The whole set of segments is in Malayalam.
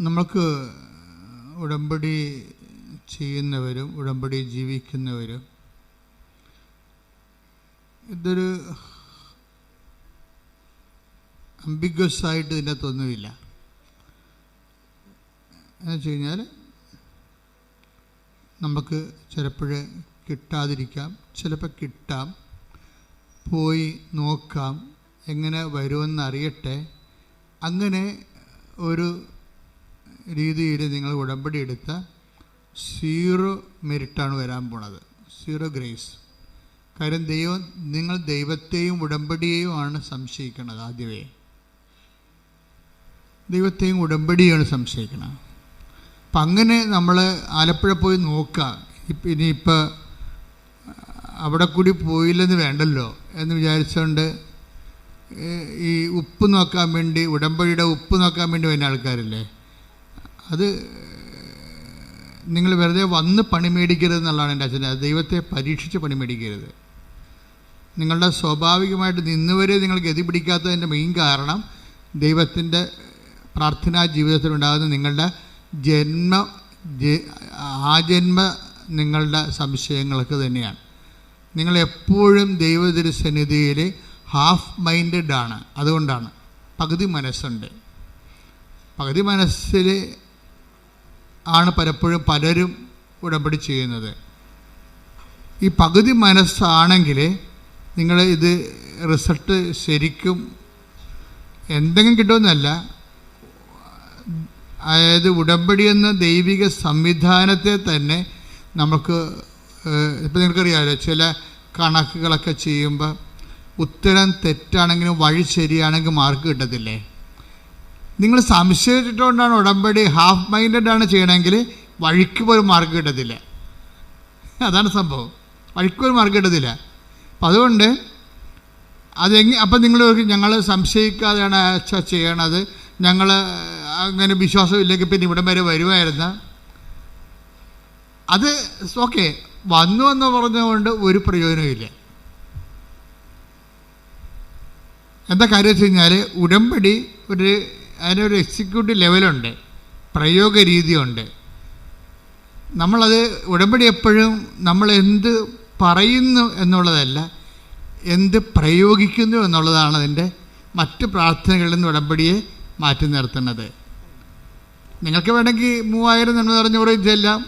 നമുക്ക് ഉടമ്പടി ചെയ്യുന്നവരും ഉടമ്പടി ജീവിക്കുന്നവരും ഇതൊരു അംബിഗ്വസ് ആയിട്ട് ഇതിനകത്തൊന്നുമില്ല എന്ന് വെച്ച് കഴിഞ്ഞാൽ നമുക്ക് ചിലപ്പോൾ കിട്ടാതിരിക്കാം ചിലപ്പോൾ കിട്ടാം പോയി നോക്കാം എങ്ങനെ വരുമെന്ന് അറിയട്ടെ അങ്ങനെ ഒരു രീതിയിൽ നിങ്ങൾ ഉടമ്പടി എടുത്ത സീറോ മെരിറ്റാണ് വരാൻ പോണത്. Zero grace. കാര്യം ദൈവം നിങ്ങൾ ദൈവത്തെയും ഉടമ്പടിയെയും ആണ് സംശയിക്കുന്നത് ആദ്യമേ. ദൈവത്തെയും ഉടമ്പടിയാണ് സംശയിക്കുന്നത് അപ്പം അങ്ങനെ നമ്മൾ ആലപ്പുഴ പോയി നോക്കുക ഇപ്പം ഇനിയിപ്പോൾ അവിടെ കൂടി പോയില്ലെന്ന് വേണ്ടല്ലോ എന്ന് വിചാരിച്ചുകൊണ്ട് ഈ ഉപ്പ് നോക്കാൻ വേണ്ടി ഉടമ്പടിയുടെ ഉപ്പ് നോക്കാൻ വേണ്ടി വരുന്ന ആൾക്കാരില്ലേ? അത് നിങ്ങൾ വെറുതെ വന്ന് പണി മേടിക്കരുത് എന്നുള്ളതാണ് എന്റെ അച്ഛന്റെ ദൈവത്തെ പരീക്ഷിച്ച് പണി മേടിക്കരുത്. നിങ്ങളുടെ സ്വാഭാവികമായിട്ട് നിന്നുവരെ നിങ്ങൾ ഗതി പിടിക്കാത്തതിന്റെ മെയിൻ കാരണം ദൈവത്തിന്റെ പ്രാർത്ഥനാ ജീവിതത്തിലുണ്ടാകുന്ന നിങ്ങളുടെ ജന്മ ആ ജന്മ നിങ്ങളുടെ സംശയങ്ങൾക്ക് തന്നെയാണ്. നിങ്ങൾ എപ്പോഴും ദൈവതിരുസന്നിധിയിൽ ഹാഫ് മൈൻഡഡ് ആണ്. അതുകൊണ്ടാണ്. പകുതി മനസ്സുണ്ട്. പകുതി മനസ്സിൽ ആണ് പലപ്പോഴും പലരും ഉടമ്പടി ചെയ്യുന്നത്. ഈ പകുതി മനസ്സാണെങ്കിൽ നിങ്ങൾ ഇത് റിസൾട്ട് ശരിക്കും എന്തെങ്കിലും കിട്ടുമെന്നല്ല. അതായത് ഉടമ്പടി എന്ന ദൈവിക സംവിധാനത്തെ തന്നെ നമുക്ക് ഇപ്പം നിങ്ങൾക്കറിയാമല്ലോ ചില കണക്കുകളൊക്കെ ചെയ്യുമ്പോൾ ഉത്തരം തെറ്റാണെങ്കിലും വഴി ശരിയാണെങ്കിൽ മാർക്ക് കിട്ടത്തില്ലേ? നിങ്ങൾ സംശയിച്ചിട്ടുകൊണ്ടാണ് ഉടമ്പടി ഹാഫ് മൈൻഡഡ് ആണ് ചെയ്യണമെങ്കിൽ വഴിക്ക് പോലും മാർക്ക് കിട്ടത്തില്ല. അതാണ് സംഭവം. വഴിക്ക് പോലും മാർക്ക് കിട്ടത്തില്ല. അപ്പം അതുകൊണ്ട് അതെങ്ങ അപ്പം നിങ്ങൾ ഞങ്ങൾ സംശയിക്കാതെയാണ് ചെയ്യണത്. ഞങ്ങൾ അങ്ങനെ വിശ്വാസമില്ലെങ്കിൽ പിന്നെ ഇവിടം വരെ വരുമായിരുന്ന. അത് ഓക്കെ വന്നു എന്ന് പറഞ്ഞുകൊണ്ട് ഒരു പ്രയോജനമില്ല എന്താ കാര്യം വെച്ച് കഴിഞ്ഞാൽ ഉടമ്പടി ഒരു അതിനൊരു എക്സിക്യൂട്ടീവ് ലെവലുണ്ട് പ്രയോഗ രീതിയുണ്ട് നമ്മളത് ഉടമ്പടി എപ്പോഴും നമ്മൾ എന്ത് പറയുന്നു എന്നുള്ളതല്ല എന്ത് പ്രയോഗിക്കുന്നു എന്നുള്ളതാണ് അതിന്റെ മറ്റ് പ്രാർത്ഥനകളിൽ നിന്ന് ഉടമ്പടിയെ മാറ്റി നിർത്തുന്നത്. നിങ്ങൾക്ക് വേണമെങ്കിൽ മൂവായിരം നന്മ നിറഞ്ഞൂറ് ചെല്ലാം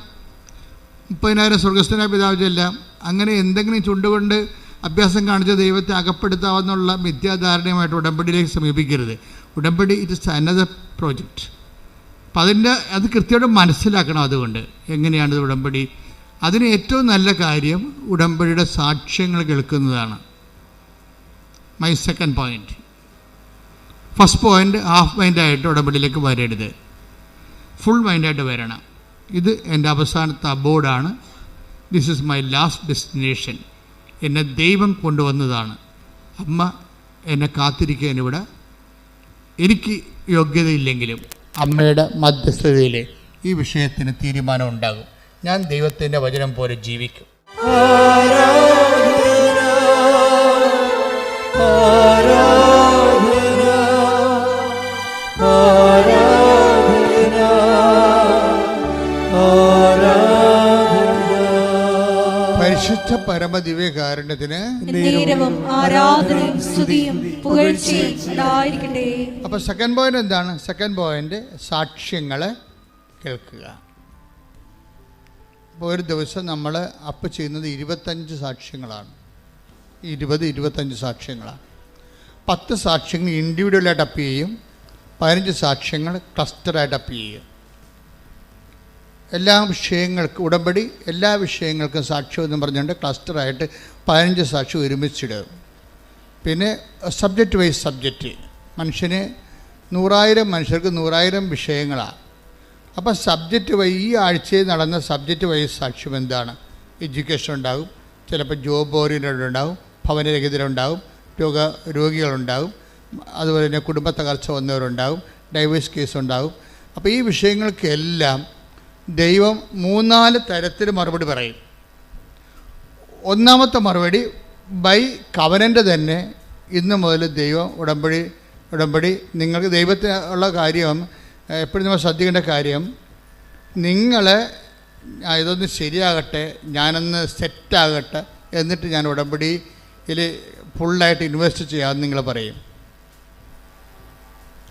മുപ്പതിനായിരം സ്വർഗസ്ഥനായ പിതാവ് ചെല്ലാം അങ്ങനെ എന്തെങ്കിലും ചുണ്ടുകൊണ്ട് അഭ്യാസം കാണിച്ച ദൈവത്തെ അകപ്പെടുത്താവുന്നുള്ള മിഥ്യാധാരണയുമായിട്ട് ഉടമ്പടിയിലേക്ക് സമീപിക്കരുത്. ഉടമ്പടി ഇറ്റ് ഇസ് അനദർ പ്രോജക്റ്റ് അപ്പം അതിന്റെ അത് കൃത്യമായിട്ട് മനസ്സിലാക്കണം അതുകൊണ്ട് എങ്ങനെയാണ് ഉടമ്പടി. അതിന് ഏറ്റവും നല്ല കാര്യം ഉടമ്പടിയുടെ സാക്ഷ്യങ്ങൾ കേൾക്കുന്നതാണ്. My second point first point half മൈൻഡായിട്ട് ഉടമ്പടിയിലേക്ക് വരരുത്. ഫുൾ മൈൻഡായിട്ട് വരണം. ഇത് എന്റെ അവസാനത്തെ അബോർഡാണ് this is my last destination എന്നെ ദൈവം കൊണ്ടുവന്നതാണ്. അമ്മ എന്നെ കാത്തിരിക്കാൻ ഇവിടെ. എനിക്ക് യോഗ്യതയില്ലെങ്കിലും അമ്മയുടെ മധ്യസ്ഥതയിൽ ഈ വിഷയത്തിന് തീരുമാനം ഉണ്ടാകും. ഞാൻ ദൈവത്തിന്റെ വചനം പോലെ ജീവിക്കും. പരമദിവ്യകാരുണ്യത്തിന് അപ്പൊ സെക്കൻഡ് പോയിന്റ് എന്താണ്? സെക്കൻഡ് പോയിന്റ് സാക്ഷ്യങ്ങളെ കേൾക്കുക. അപ്പോൾ ഒരു ദിവസം നമ്മൾ അപ്പ് ചെയ്യുന്നത് ഇരുപത്തഞ്ച് സാക്ഷ്യങ്ങളാണ്. ഇരുപത് ഇരുപത്തഞ്ച് സാക്ഷ്യങ്ങളാണ്. പത്ത് സാക്ഷ്യങ്ങൾ ഇൻഡിവിജ്വലായിട്ട് അപ്പ് ചെയ്യും. പതിനഞ്ച് സാക്ഷ്യങ്ങൾ ക്ലസ്റ്ററായിട്ട് അപ്പ് ചെയ്യും. എല്ലാ വിഷയങ്ങൾക്കും ഉടമ്പടി എല്ലാ വിഷയങ്ങൾക്കും സാക്ഷ്യം എന്ന് പറഞ്ഞുകൊണ്ട് ക്ലസ്റ്ററായിട്ട് പതിനഞ്ച് സാക്ഷ്യം ഒരുമിച്ചിടും പിന്നെ സബ്ജക്റ്റ് വൈസ് സബ്ജക്റ്റ് മനുഷ്യന് നൂറായിരം മനുഷ്യർക്ക് നൂറായിരം വിഷയങ്ങളാണ് അപ്പോൾ സബ്ജക്റ്റ് വൈ ഈ ആഴ്ചയിൽ നടന്ന സബ്ജക്റ്റ് വൈസ് സാക്ഷ്യം എന്താണ്? എഡ്യൂക്കേഷൻ ഉണ്ടാകും. ചിലപ്പോൾ ജോബ് ഓറിയന്റഡ് ഉണ്ടാകും. ഭവനരഹിതരുണ്ടാകും. രോഗ രോഗികളുണ്ടാകും. അതുപോലെ തന്നെ കുടുംബ തകർച്ച വന്നവരുണ്ടാകും. ഡൈവേഴ്സ് കേസ് ഉണ്ടാകും. അപ്പോൾ ഈ വിഷയങ്ങൾക്കെല്ലാം ദൈവം മൂന്നാൽ തരത്തിൽ മറുപടി പറയും. ഒന്നാമത്തെ മറുപടി ബൈ കവനന്റെ തന്നെ ഇന്ന് മുതൽ ദൈവം ഉടമ്പടി ഉടമ്പടി നിങ്ങൾക്ക് ദൈവത്തിന് ഉള്ള കാര്യം എപ്പോഴും നമ്മൾ ശ്രദ്ധിക്കേണ്ട കാര്യം നിങ്ങൾ ഇതൊന്ന് ശരിയാകട്ടെ ഞാനൊന്ന് സെറ്റാകട്ടെ എന്നിട്ട് ഞാൻ ഉടമ്പടിയിൽ ഫുള്ളായിട്ട് ഇൻവെസ്റ്റ് ചെയ്യാമെന്ന് നിങ്ങൾ പറയും.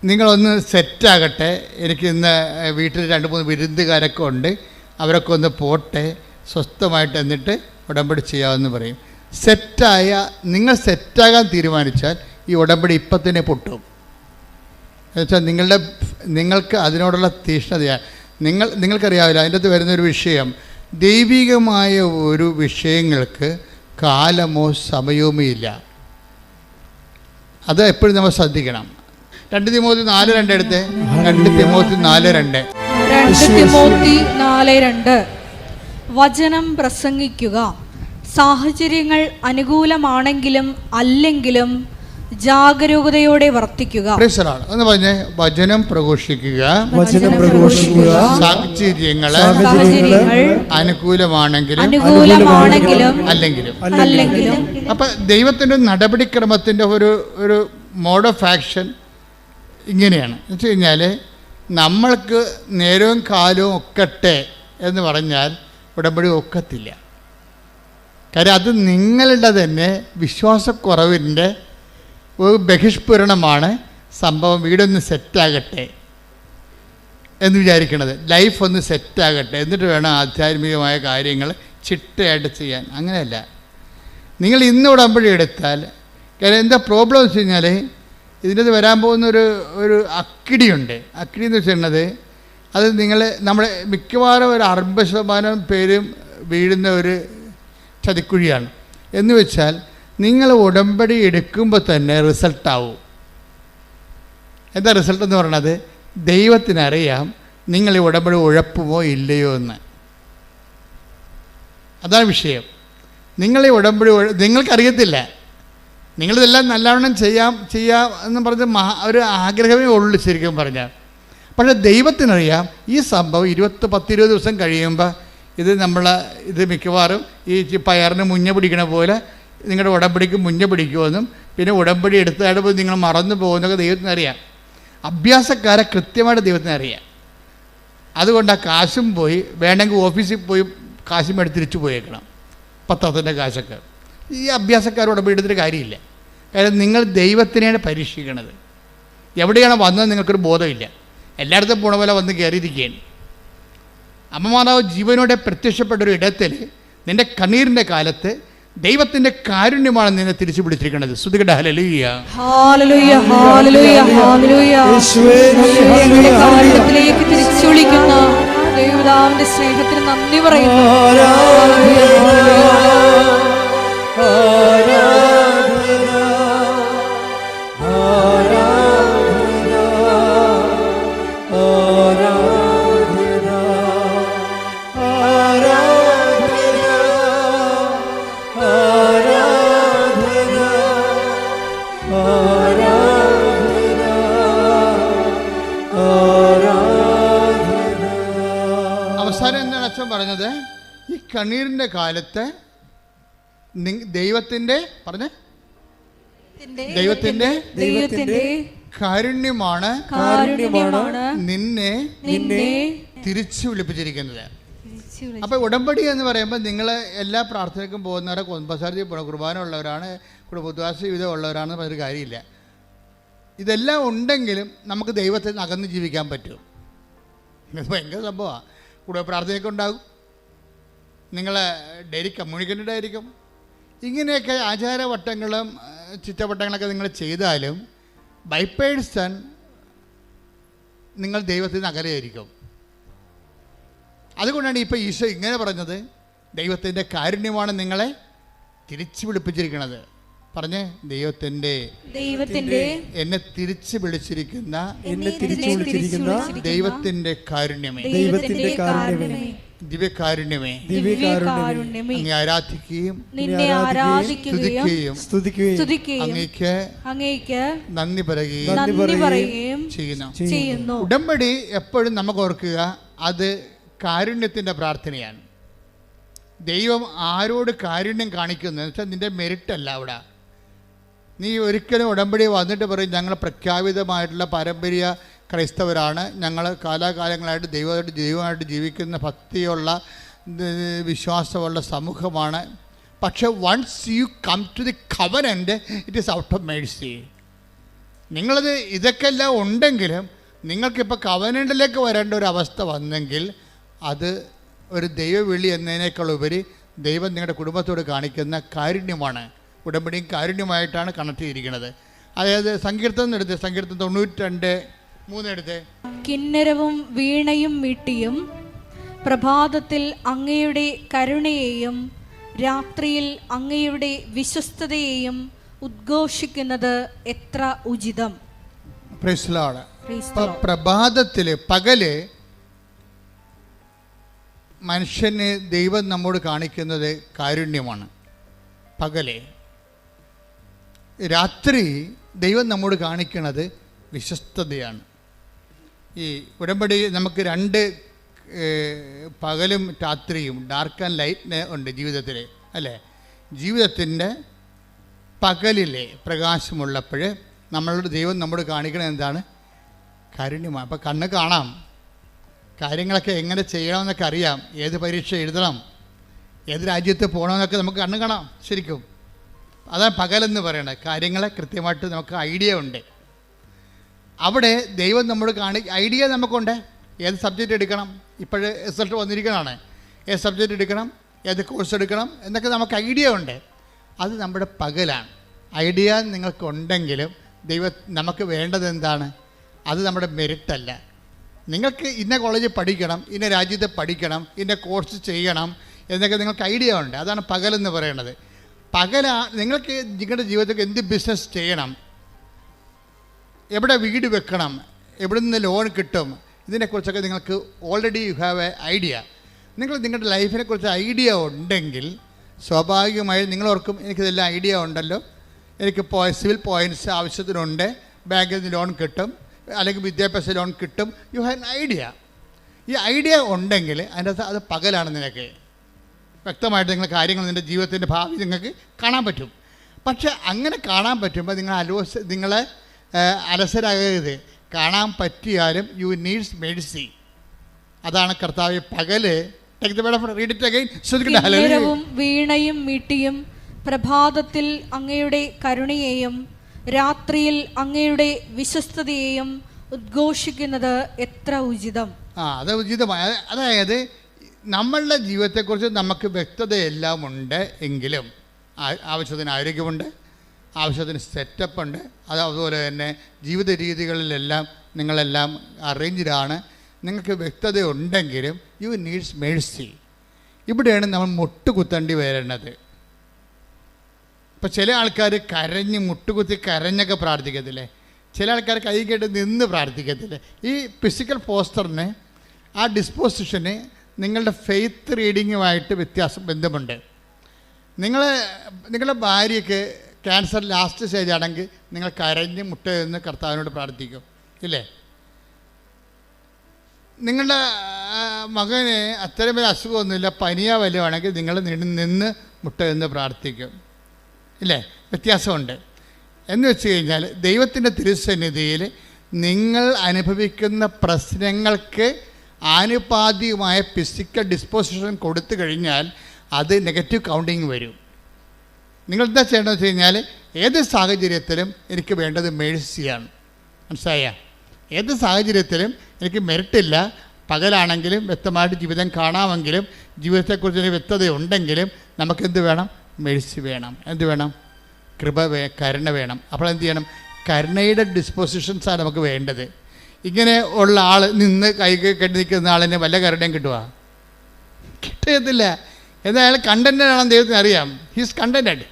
നിങ്ങളൊന്ന് സെറ്റാകട്ടെ. എനിക്ക് ഇന്ന് വീട്ടിൽ രണ്ട് മൂന്ന് വിരുന്നുകാരൊക്കെ ഉണ്ട്. അവരൊക്കെ ഒന്ന് പോട്ടെ. സ്വസ്ഥമായിട്ട് എന്നിട്ട് ഉടമ്പടി ചെയ്യാമെന്ന് പറയും. സെറ്റായ നിങ്ങൾ സെറ്റാകാൻ തീരുമാനിച്ചാൽ ഈ ഉടമ്പടി ഇപ്പം തന്നെ പൊട്ടും. എന്നുവെച്ചാൽ നിങ്ങളുടെ നിങ്ങൾക്ക് അതിനോടുള്ള തീഷ്ണതയാണ് നിങ്ങൾ നിങ്ങൾക്കറിയാവില്ല അതിന്റെ അകത്ത് വരുന്നൊരു വിഷയം. ദൈവികമായ ഒരു വിഷയങ്ങൾക്ക് കാലമോ സമയവുമില്ല അത് എപ്പോഴും നമ്മൾ ശ്രദ്ധിക്കണം. രണ്ട് തിമോത്തി നാല് രണ്ട് എടുത്ത്. രണ്ട് തിമോത്തി നാല് രണ്ട്. രണ്ട് തിമോത്തി നാല് രണ്ട്. വചനം പ്രസംഗിക്കുക. സാഹചര്യങ്ങൾ അനുകൂലമാണെങ്കിലും അല്ലെങ്കിലും ജാഗരൂകതയോടെ വർത്തിക്കുക. എന്ന് പറഞ്ഞേ വചനം പ്രഘോഷിക്കുക. വചനം പ്രഘോഷിക്കുക. സാഹചര്യങ്ങൾ സാഹചര്യങ്ങൾ അനുകൂലമാണെങ്കിലും അനുകൂലമാണെങ്കിലും അല്ലെങ്കിലും. അല്ലെങ്കിലും. അപ്പൊ ദൈവത്തിന്റെ നടപടിക്രമത്തിന്റെ ഒരു ഒരു മോഡ് ഓഫ് ആക്ഷൻ ഇങ്ങനെയാണ്. എന്ന് വെച്ച് കഴിഞ്ഞാൽ നമ്മൾക്ക് നേരവും കാലവും ഒക്കട്ടെ എന്ന് പറഞ്ഞാൽ ഉടമ്പടി ഒക്കത്തില്ല. കാര്യം അത് നിങ്ങളുടെ തന്നെ വിശ്വാസക്കുറവിന്റെ ഒരു ബഹിഷ്പൂരണമാണ് സംഭവം വീടൊന്ന് സെറ്റാകട്ടെ എന്ന് വിചാരിക്കണത്. ലൈഫ് ഒന്ന് സെറ്റാകട്ടെ. എന്നിട്ട് വേണം ആധ്യാത്മികമായ കാര്യങ്ങൾ ചിട്ടയായിട്ട് ചെയ്യാൻ. അങ്ങനെയല്ല. നിങ്ങൾ ഇന്ന് ഉടമ്പടി എടുത്താൽ കാര്യം എന്താ പ്രോബ്ലം വെച്ച് കഴിഞ്ഞാൽ ഇതിന്റെ വരാൻ പോകുന്ന ഒരു ഒരു അക്കിടിയുണ്ട്. അക്കിടി എന്ന് വെച്ചിട്ടുള്ളത് അത് നിങ്ങൾ നമ്മുടെ മിക്കവാറും ഒരു അറുപത് ശതമാനം പേരും വീഴുന്ന ഒരു ചതിക്കുഴിയാണ്. എന്ന് വെച്ചാൽ നിങ്ങൾ ഉടമ്പടി എടുക്കുമ്പോൾ തന്നെ റിസൾട്ടാവും എന്താ റിസൾട്ട് എന്ന് പറയണത്? ദൈവത്തിനറിയാം നിങ്ങൾ ഈ ഉടമ്പടി ഉഴപ്പുമോ ഇല്ലയോ എന്ന്. അതാണ് വിഷയം. നിങ്ങൾ ഈ ഉടമ്പടി നിങ്ങൾക്കറിയത്തില്ല. നിങ്ങളിതെല്ലാം നല്ലവണ്ണം ചെയ്യാം ചെയ്യാം എന്ന് പറഞ്ഞ് മഹാ ഒരു ആഗ്രഹമേ ഉള്ളൂ ശരിക്കും പറഞ്ഞാൽ. പക്ഷേ ദൈവത്തിനറിയാം ഈ സംഭവം ഇരുപത്തി പത്തിരുപത് ദിവസം കഴിയുമ്പോൾ ഇത് നമ്മൾ ഇത് മിക്കവാറും ഈ പയറിന് മുഞ്ഞ പിടിക്കണ പോലെ നിങ്ങളുടെ ഉടമ്പടിക്ക് മുഞ്ഞ പിടിക്കുമെന്നും പിന്നെ ഉടമ്പടി എടുത്തായിട്ട് നിങ്ങൾ മറന്നു പോകുന്നൊക്കെ ദൈവത്തിനറിയാം. അഭ്യാസക്കാരെ കൃത്യമായിട്ട് ദൈവത്തിനറിയാം. അതുകൊണ്ട് ആ കാശും പോയി വേണമെങ്കിൽ ഓഫീസിൽ പോയി കാശും എടുത്ത് തിരിച്ചു പോയേക്കണം. പത്രത്തിന്റെ കാശൊക്കെ. ഈ അഭ്യാസക്കാരോട് ഇടപെടുന്നൊരു കാര്യമില്ല. കാര്യം നിങ്ങൾ ദൈവത്തിനെയാണ് പരീക്ഷിക്കണത്. എവിടെയാണ് വന്നത് നിങ്ങൾക്കൊരു ബോധമില്ല. എല്ലായിടത്തും പോണ പോലെ വന്ന് കയറിയിരിക്കുകയാണ്. അമ്മമാതാവ് ജീവനോടെ പ്രത്യക്ഷപ്പെട്ട ഒരു ഇടത്തിൽ നിന്റെ കണ്ണീരിന്റെ കാലത്ത് ദൈവത്തിന്റെ കാരുണ്യമാണ് നിന്നെ തിരിച്ചു പിടിച്ചിരിക്കുന്നത് ശ്രുതികട ഹലലുയ്യ. തിരിച്ചു വിളിക്കുന്ന ദൈവതാവിന്റെ സ്നേഹത്തിന് നന്ദി പറയുന്നു. അവസാനം എന്താണ് അച്ഛൻ പറഞ്ഞത്? ഈ കണ്ണീരിന്റെ കാലത്ത് നി- പറഞ്ഞേ? ദൈവത്തിന്റെ ദൈവത്തിന്റെ കാരുണ്യമാണ് കാരുണ്യമാണ് നിന്നെ നിന്നെ തിരിച്ചു വിളിപ്പിച്ചിരിക്കുന്നത്. അപ്പൊ അപ്പോൾ ഉടമ്പടി എന്ന് പറയുമ്പോൾ നിങ്ങൾ എല്ലാ പ്രാർത്ഥനയ്ക്കും പോകുന്നവരെ കുടുംബസാരത്തിൽ പോകണം കുർബാന ഉള്ളവരാണ് കുടുംബദ്വാസ ജീവിതം ഉള്ളവരാണെന്ന് പറഞ്ഞൊരു കാര്യമില്ല. ഇതെല്ലാം ഉണ്ടെങ്കിലും നമുക്ക് ദൈവത്തെ അകന്ന് ജീവിക്കാൻ പറ്റും. ഇത് ഭയങ്കര സംഭവമാണ് കുടുംബ പ്രാർത്ഥനയൊക്കെ ഉണ്ടാകും. നിങ്ങൾ ഡെയിലി കമ്മ്യൂണിക്കേറ്റഡ് ആയിരിക്കും ഇങ്ങനെയൊക്കെ ആചാരവട്ടങ്ങളും ചിറ്റവട്ടങ്ങളൊക്കെ നിങ്ങൾ ചെയ്താലും ബൈപ്പേഴ്സൺ നിങ്ങൾ ദൈവത്തിൽ നിന്ന് അകലെയായിരിക്കും. അതുകൊണ്ടാണ് ഇപ്പോൾ ഈശോ ഇങ്ങനെ പറഞ്ഞത് ദൈവത്തിന്റെ കാരുണ്യമാണ് നിങ്ങളെ തിരിച്ചു വിളിപ്പിച്ചിരിക്കുന്നത് പറഞ്ഞേ ദൈവത്തിന്റെ ദൈവത്തിന്റെ എന്നെ തിരിച്ചു വിളിച്ചിരിക്കുന്ന എന്നെ തിരിച്ചു വിളിച്ചിരിക്കുന്ന ദൈവത്തിന്റെ കാരുണ്യമേ. ദൈവത്തിന്റെ കാരുണ്യമേ. ദിവ്യകാരുണ്യമേ. ദിവ്യകാരുണ്യമേ. അങ്ങേ ആരാധിക്കുകയും നിന്നെ ആരാധിക്കുകയും സ്തുതിക്കുകയും സ്തുതിക്കുകയും സ്തുതിക്കുകയും അങ്ങേക്ക് അങ്ങേക്ക് നന്ദി പറയുകയും നന്ദി പറയുകയും ചെയ്യുന്നു. ചെയ്യുന്നു. ഉടമ്പടി എപ്പോഴും നമുക്ക് ഓർക്കുക അത് കാരുണ്യത്തിന്റെ പ്രാർത്ഥനയാണ്. ദൈവം ആരോട് കാരുണ്യം കാണിക്കുന്നു വെച്ചാൽ നിന്റെ മെരിറ്റല്ല അവിടെ. നീ ഒരിക്കലും ഉടമ്പടി വന്നിട്ട് പറയും ഞങ്ങൾ പ്രഖ്യാപിതമായിട്ടുള്ള പാരമ്പര്യ ക്രൈസ്തവരാണ്. ഞങ്ങൾ കാലാകാലങ്ങളായിട്ട് ദൈവമായിട്ട് ദൈവമായിട്ട് ജീവിക്കുന്ന ഭക്തിയുള്ള വിശ്വാസമുള്ള സമൂഹമാണ്. പക്ഷേ once you come to the covenant it is out of mercy നിങ്ങളത് ഇതൊക്കെ എല്ലാം ഉണ്ടെങ്കിലും നിങ്ങൾക്കിപ്പോൾ കവനന്റിലേക്ക് വരേണ്ട ഒരു അവസ്ഥ വന്നെങ്കിൽ അത് ഒരു ദൈവവിളി എന്നതിനേക്കാൾ ഉപരി ദൈവം നിങ്ങളുടെ കുടുംബത്തോട് കാണിക്കുന്ന കാരുണ്യമാണ്. ഉടമ്പടിയും കാരുണ്യമായിട്ടാണ് കണക്ട് ചെയ്തിരിക്കുന്നത് അതായത് സങ്കീർത്തനം എടുത്ത് സങ്കീർത്തനം തൊണ്ണൂറ്റി രണ്ട് മൂന്നെടുത്ത്. കിന്നരവും വീണയും മീട്ടിയും പ്രഭാതത്തിൽ അങ്ങയുടെ കരുണയെയും രാത്രിയിൽ അങ്ങയുടെ വിശ്വസ്തതയെയും ഉദ്ഘോഷിക്കുന്നത് എത്ര ഉചിതം. പ്രഭാതത്തിൽ പകൽ മനുഷ്യന് ദൈവം നമ്മോട് കാണിക്കുന്നത് കാരുണ്യമാണ്. പകൽ. രാത്രി ദൈവം നമ്മോട് കാണിക്കുന്നത് വിശ്വസ്തതയാണ്. ഈ ഉടമ്പടി നമുക്ക് രണ്ട് പകലും രാത്രിയും ഡാർക്ക് ആൻഡ് ലൈറ്റ് ഉണ്ട് ജീവിതത്തിൽ അല്ലേ? ജീവിതത്തിന്റെ പകലിലെ പ്രകാശമുള്ളപ്പോൾ നമ്മളുടെ ദൈവം നമ്മോട് കാണിക്കണത് എന്താണ്? കാരുണ്യമാണ്. അപ്പോൾ കണ്ണ് കാണാം. കാര്യങ്ങളൊക്കെ എങ്ങനെ ചെയ്യണമെന്നൊക്കെ അറിയാം. ഏത് പരീക്ഷ എഴുതണം. ഏത് രാജ്യത്ത് പോകണമെന്നൊക്കെ നമുക്ക് കണ്ണ് കാണാം ശരിക്കും. അതാണ് പകലെന്ന് പറയണത്. കാര്യങ്ങളെ കൃത്യമായിട്ട് നമുക്ക് ഐഡിയ ഉണ്ട്. അവിടെ ദൈവം നമ്മോട് കാണി ഐഡിയ നമുക്കുണ്ട്. ഏത് സബ്ജക്റ്റ് എടുക്കണം? ഇപ്പോഴേ റിസൾട്ട് വന്നിരിക്കണതാണ് ഏത് സബ്ജക്റ്റ് എടുക്കണം? ഏത് കോഴ്സ് എടുക്കണം? എന്നൊക്കെ നമുക്ക് ഐഡിയ ഉണ്ട്. അത് നമ്മുടെ പകലാണ്. ഐഡിയ നിങ്ങൾക്കുണ്ടെങ്കിലും ദൈവ നമുക്ക് വേണ്ടത് എന്താണ്? അത് നമ്മുടെ മെറിറ്റല്ല നിങ്ങൾക്ക് ഇന്ന കോളേജിൽ പഠിക്കണം ഇന്ന രാജ്യത്ത് പഠിക്കണം ഇന്ന കോഴ്സ് ചെയ്യണം എന്നൊക്കെ നിങ്ങൾക്ക് ഐഡിയ ഉണ്ട്. അതാണ് പകലെന്ന് പറയുന്നത്. പകലാ നിങ്ങൾക്ക് നിങ്ങളുടെ ജീവിതത്തിൽ എന്ത് ബിസിനസ് ചെയ്യണം? എവിടെ വീട് വെക്കണം എവിടെ നിന്ന് ലോൺ കിട്ടും ഇതിനെക്കുറിച്ചൊക്കെ നിങ്ങൾക്ക് already you have a idea നിങ്ങൾ നിങ്ങളുടെ ലൈഫിനെ കുറിച്ച് ഐഡിയ ഉണ്ടെങ്കിൽ സ്വാഭാവികമായും നിങ്ങളോർക്കും എനിക്കിതെല്ലാം ഐഡിയ ഉണ്ടല്ലോ. എനിക്ക് സിവിൽ പോയിന്റ്സ് ആവശ്യത്തിനുണ്ട്. ബാങ്കിൽ നിന്ന് ലോൺ കിട്ടും. അല്ലെങ്കിൽ വിദ്യാഭ്യാസ ലോൺ കിട്ടും. യു ഹാവ് എൻ ഐഡിയ ഈ ഐഡിയ ഉണ്ടെങ്കിൽ അതിന്റെ അത് പകലാണ് നിനക്ക്. വ്യക്തമായിട്ട് നിങ്ങൾ കാര്യങ്ങൾ നിന്റെ ജീവിതത്തിന്റെ ഭാവി നിങ്ങൾക്ക് കാണാൻ പറ്റും. പക്ഷേ അങ്ങനെ കാണാൻ പറ്റുമ്പോൾ നിങ്ങൾ അലോസ് നിങ്ങളെ അലസരാകരുത്. കാണാൻ പറ്റിയാലും യു നീഡ്സ് മെഡിസി അതാണ് കർത്താവ് പകൽ. വീണയും മീട്ടിയും പ്രഭാതത്തിൽ അങ്ങയുടെ കരുണയെയും രാത്രിയിൽ അങ്ങയുടെ വിശ്വസ്തതയെയും ഉദ്ഘോഷിക്കുന്നത് എത്ര ഉചിതം. ആ അത് ഉചിതമായ. അതായത് നമ്മളുടെ ജീവിതത്തെക്കുറിച്ച് നമുക്ക് വ്യക്തതയെല്ലാം ഉണ്ട് എങ്കിലും ആവശ്യത്തിന് ആരോഗ്യമുണ്ട്. ആവശ്യത്തിന് സെറ്റപ്പ് ഉണ്ട്. അത് അതുപോലെ തന്നെ ജീവിത രീതികളിലെല്ലാം നിങ്ങളെല്ലാം അറേഞ്ച്ഡാണ് നിങ്ങൾക്ക് വ്യക്തത ഉണ്ടെങ്കിലും യു നീഡ്സ് മേഴ്സി ഇവിടെയാണ് നമ്മൾ മുട്ടുകുത്തേണ്ടി വരേണ്ടത്. ഇപ്പം ചില ആൾക്കാർ കരഞ്ഞ് മുട്ടുകുത്തി കരഞ്ഞൊക്കെ പ്രാർത്ഥിക്കത്തില്ലേ? ചില ആൾക്കാർ കൈ കേട്ട് നിന്ന് പ്രാർത്ഥിക്കത്തില്ലേ? ഈ ഫിസിക്കൽ പോസ്റ്ററിന് ആ ഡിസ്പോസിഷന് നിങ്ങളുടെ ഫെയ്ത്ത് റീഡിങ്ങുമായിട്ട് വ്യത്യാസം ബന്ധമുണ്ട്. നിങ്ങൾ നിങ്ങളുടെ ഭാര്യയ്ക്ക് ക്യാൻസർ ലാസ്റ്റ് സ്റ്റേജ് ആണെങ്കിൽ നിങ്ങൾ കരഞ്ഞ് മുട്ടയെന്ന് കർത്താവിനോട് പ്രാർത്ഥിക്കും. ഇല്ലേ? നിങ്ങളുടെ മകന് അത്രയും വലിയ അസുഖമൊന്നുമില്ല. പനിയാ വല്ലതുമാണെങ്കിൽ നിങ്ങൾ നിന്ന് മുട്ടയെന്ന് പ്രാർത്ഥിക്കും. ഇല്ലേ? വ്യത്യാസമുണ്ട്. എന്ന് വെച്ച് കഴിഞ്ഞാൽ ദൈവത്തിന്റെ തിരുസന്നിധിയിൽ നിങ്ങൾ അനുഭവിക്കുന്ന പ്രശ്നങ്ങൾക്ക് ആനുപാതികമായ ഫിസിക്കൽ ഡിസ്പോസിഷൻ കൊടുത്തു കഴിഞ്ഞാൽ അത് നെഗറ്റീവ് കൗണ്ടിങ് വരും. നിങ്ങൾ എന്താ ചെയ്യേണ്ടതെന്ന് വെച്ച് കഴിഞ്ഞാൽ ഏത് സാഹചര്യത്തിലും എനിക്ക് വേണ്ടത് മേഴ്സിയാണ്. മനസ്സിലായ? ഏത് സാഹചര്യത്തിലും എനിക്ക് മെറിറ്റില്ല. പകലാണെങ്കിലും വ്യക്തമായിട്ട് ജീവിതം കാണാമെങ്കിലും ജീവിതത്തെക്കുറിച്ച് ഒരു വ്യക്തത ഉണ്ടെങ്കിലും നമുക്കെന്ത് വേണം? മെഴ്സി വേണം. എന്ത് വേണം? കൃപ വേ കരുണ വേണം. അപ്പോൾ എന്ത് ചെയ്യണം? കരുണയുടെ ഡിസ്പോസിഷൻസാണ് നമുക്ക് വേണ്ടത്. ഇങ്ങനെ ഉള്ള ആൾ നിന്ന് കൈ കെട്ടി നിൽക്കുന്ന ആളിനെ വല്ല കരുണയും കിട്ടുക കിട്ടത്തില്ല എന്നാൽ അയാൾ കണ്ടന്റഡ് ആണെന്ന് ദൈവത്തിന് അറിയാം. ഹീസ് കണ്ടന്റഡ്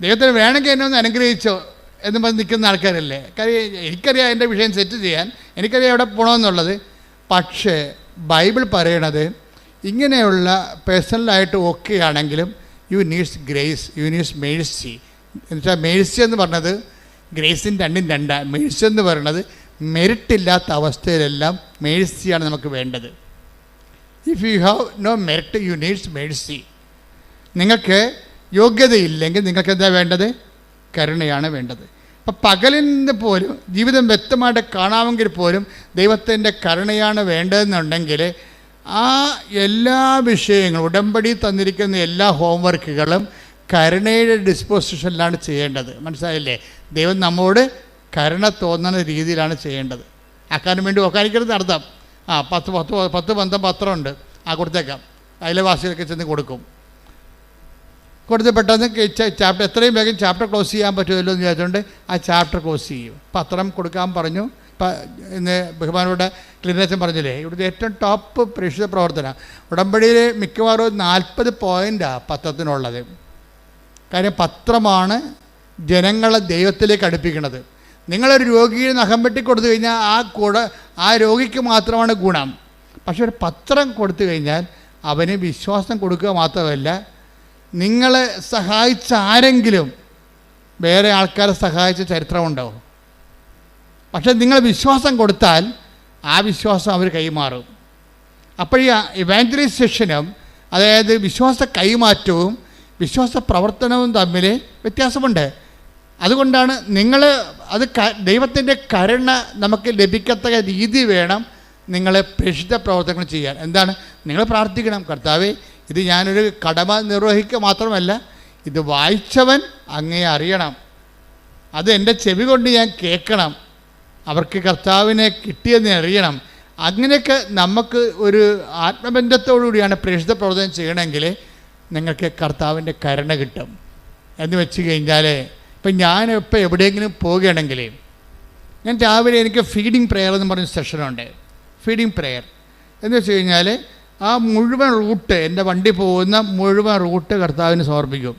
ദൈവത്തിന് വേണമെങ്കിൽ എന്നെ ഒന്ന് അനുഗ്രഹിച്ചോ എന്ന് പറഞ്ഞ് നിൽക്കുന്ന ആൾക്കാരല്ലേ? കാര്യം എനിക്കറിയാം എന്റെ വിഷയം സെറ്റ് ചെയ്യാൻ. എനിക്കറിയാം എവിടെ പോകണമെന്നുള്ളത്. പക്ഷേ ബൈബിൾ പറയണത് ഇങ്ങനെയുള്ള പേഴ്സണലായിട്ട് ഓക്കെ ആണെങ്കിലും you needs grace you needs mercy എന്നുവെച്ചാൽ മേഴ്സി എന്ന് പറഞ്ഞത് ഗ്രേസിൻ രണ്ടും രണ്ടാണ് മേഴ്സി എന്ന് പറയുന്നത് മെരിട്ടില്ലാത്ത അവസ്ഥയിലെല്ലാം മേഴ്സിയാണ് നമുക്ക് വേണ്ടത്. If you have no merit you needs mercy നിങ്ങൾക്ക് യോഗ്യതയില്ലെങ്കിൽ നിങ്ങൾക്ക് എന്താ വേണ്ടത്? കരുണയാണ് വേണ്ടത്. അപ്പം നിന്ന് പോലും ജീവിതം വ്യക്തമായിട്ട് കാണാമെങ്കിൽ പോലും ദൈവത്തിന്റെ കരുണയാണ് വേണ്ടതെന്നുണ്ടെങ്കിൽ ആ എല്ലാ വിഷയങ്ങളും ഉടമ്പടി തന്നിരിക്കുന്ന എല്ലാ ഹോംവർക്കുകളും കരുണയുടെ ഡിസ്പോസിഷനിലാണ് ചെയ്യേണ്ടത്. മനസ്സിലായില്ലേ? ദൈവം നമ്മോട് കരുണ തോന്നുന്ന രീതിയിലാണ് ചെയ്യേണ്ടത്. ആക്കാനും വേണ്ടി ഒക്കാനിക്കരുത് അർത്ഥം ആ പത്ത് പത്ത് പത്ത് ബന്ധം പത്രമുണ്ട്. ആ കൊടുത്തേക്കാം. അയലവാസികൾക്ക് ചെന്ന് കൊടുക്കും. കൊടുത്ത് പെട്ടെന്ന് ചാപ്റ്റർ എത്രയും വേഗം ചാപ്റ്റർ ക്ലോസ് ചെയ്യാൻ പറ്റുമല്ലോ എന്ന് ചോദിച്ചുകൊണ്ട് ആ ചാപ്റ്റർ ക്ലോസ് ചെയ്യും. പത്രം കൊടുക്കാൻ പറഞ്ഞു. ഇന്ന് ബഹുമാനോടെ ക്ലിനേഷൻ പറഞ്ഞില്ലേ ഇവിടുത്തെ ഏറ്റവും ടോപ്പ് പ്രേക്ഷിത പ്രവർത്തന. ഉടമ്പടിയിൽ മിക്കവാറും നാൽപ്പത് പോയിന്റാണ് പത്രത്തിനുള്ളത്. കാര്യം പത്രമാണ് ജനങ്ങളെ ദൈവത്തിലേക്ക് അടുപ്പിക്കുന്നത്. നിങ്ങളൊരു രോഗിയെ നഖം വെട്ടി കൊടുത്തു കഴിഞ്ഞാൽ ആ കൂടെ ആ രോഗിക്ക് മാത്രമാണ് ഗുണം. പക്ഷെ ഒരു പത്രം കൊടുത്തു കഴിഞ്ഞാൽ അവന് വിശ്വാസം കൊടുക്കുക മാത്രമല്ല നിങ്ങളെ സഹായിച്ച ആരെങ്കിലും വേറെ ആൾക്കാരെ സഹായിച്ച ചരിത്രമുണ്ടോ പക്ഷെ നിങ്ങൾ വിശ്വാസം കൊടുത്താൽ ആ വിശ്വാസം അവർ കൈമാറും. അപ്പോൾ ഈ ഇവാഞ്ചലൈസേഷനും അതായത് വിശ്വാസ കൈമാറ്റവും വിശ്വാസ പ്രവർത്തനവും തമ്മിൽ വ്യത്യാസമുണ്ട്. അതുകൊണ്ടാണ് നിങ്ങൾ അത് ക ദൈവത്തിന്റെ കരുണ നമുക്ക് ലഭിക്കത്തക്ക രീതി വേണം നിങ്ങളെ പ്രേക്ഷിത പ്രവർത്തനങ്ങൾ ചെയ്യാൻ. എന്താണ്? നിങ്ങൾ പ്രാർത്ഥിക്കണം. കർത്താവേ ഇത് ഞാനൊരു കടമ നിർവഹിക്കുക മാത്രമല്ല ഇത് വായിച്ചവൻ അങ്ങേ അറിയണം. അത് എന്റെ ചെവി കൊണ്ട് ഞാൻ കേൾക്കണം. അവർക്ക് കർത്താവിനെ കിട്ടിയെന്ന് അറിയണം. അങ്ങനെയൊക്കെ നമുക്ക് ഒരു ആത്മബന്ധത്തോടുകൂടിയാണ് പ്രേക്ഷിത പ്രവർത്തനം ചെയ്യണമെങ്കിൽ നിങ്ങൾക്ക് കർത്താവിന്റെ കരുണ കിട്ടും. എന്ന് വെച്ച് കഴിഞ്ഞാൽ ഇപ്പം ഞാൻ ഇപ്പോൾ എവിടെയെങ്കിലും പോവുകയാണെങ്കിൽ ഞാൻ രാവിലെ എനിക്ക് ഫീഡിങ് പ്രെയർ എന്ന് പറഞ്ഞ സെഷനുണ്ട് ഫീഡിങ് പ്രെയർ എന്ന് വെച്ച് കഴിഞ്ഞാൽ ആ മുഴുവൻ റൂട്ട് എന്റെ വണ്ടി പോകുന്ന മുഴുവൻ റൂട്ട് കർത്താവിന് സമർപ്പിക്കും.